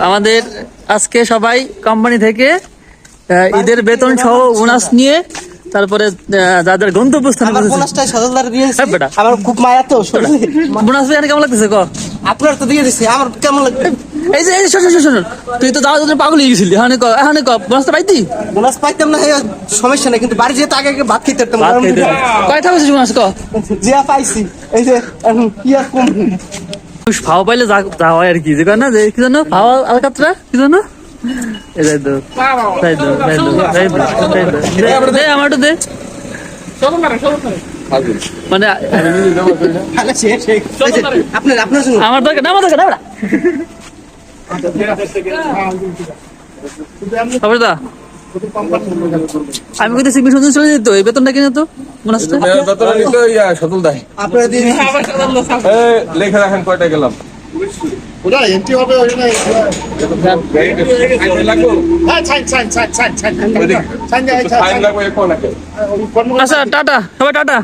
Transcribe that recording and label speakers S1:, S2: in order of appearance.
S1: আমাদের আজকে সবাই কোম্পানি থেকে ঈদের বেতন সহ বোনাস নিয়ে তারপরে যাদের গন্তব্যস্থানে
S2: আমার
S1: হ্যাঁ।
S2: আমার খুব মায়া তো
S1: বোনাস কেমন লাগতেছে ক?
S2: আপনার তো দিয়ে দিছি আমার কেমন লাগবে?
S1: এই যে শোন শোন। তুই তো জন্য পাগল হয়ে গেছিলি। এখন ক এখন ক বোনাসটা পাইতি?
S2: বোনাস পাইতাম না সমস্যা নেই কিন্তু বাড়ি যেতে আগে আগে ভাত খেতে পারতাম
S1: কয়টা হয়েছে বোনাস ক?
S2: জিয়া পাইছি এই যে কি আর কম?
S1: ফাও পাইলে যা আর কি। যে না কি জানো ফাও আলকাতরা, কি মানে আমি মিশন চলে যেত, এই বেতনটা কিনে তো
S3: ইয়া। লেখা রাখেন কয়টা গেলাম।
S4: ওটা এন্ট্রি হবে ওখানে হ্যাঁ
S1: আচ্ছা টাটা। সবাই টাটা।